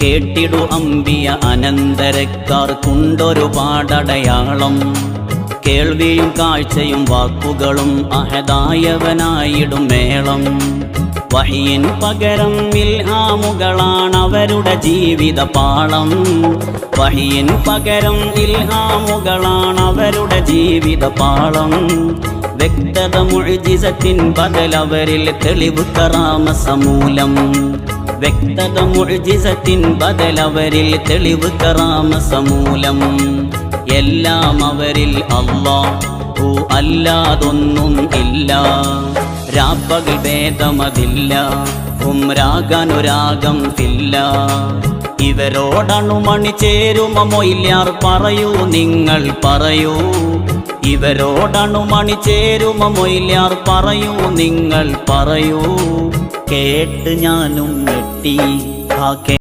കേട്ടിടു അമ്പിയ അനന്തരക്കാർ കൊണ്ടൊരുപാടടയാളം കേൾവിയും കാഴ്ചയും വാക്കുകളും അഹദായവനായിടും മേളം. വഹിയൻ പകരം ഇൽഹാമുകളാണ് അവരുടെ ജീവിത പാളം വഹിയിൻ പകരം ഇൽഹാമുകളാണ് അവരുടെ ജീവിത പാളം വ്യക്തത മുഴുജിസത്തിൻ ബദലവരിൽ തെളിവ് കറാമ സമൂലം വ്യക്തത മുഴുജിസത്തിൻ ബദലവരിൽ തെളിവ് കറാമ സമൂലം എല്ലാം അവരിൽ അള്ളാ ഓ അല്ലാതൊന്നും ഇല്ല. രാപ്പകൽ ഭേദമതില്ല ഉംരാഗനുരാഗം ഇല്ല ഇവരോടണു മണി ചേരുമ മൊയില്യാർ പറയൂ നിങ്ങൾ പറയൂ. ഇവരോടണു മണി ചേരുമ മൊയില്യാർ പറയൂ നിങ്ങൾ പറയൂ. കേട്ട് ഞാനും ഞെട്ടി ആ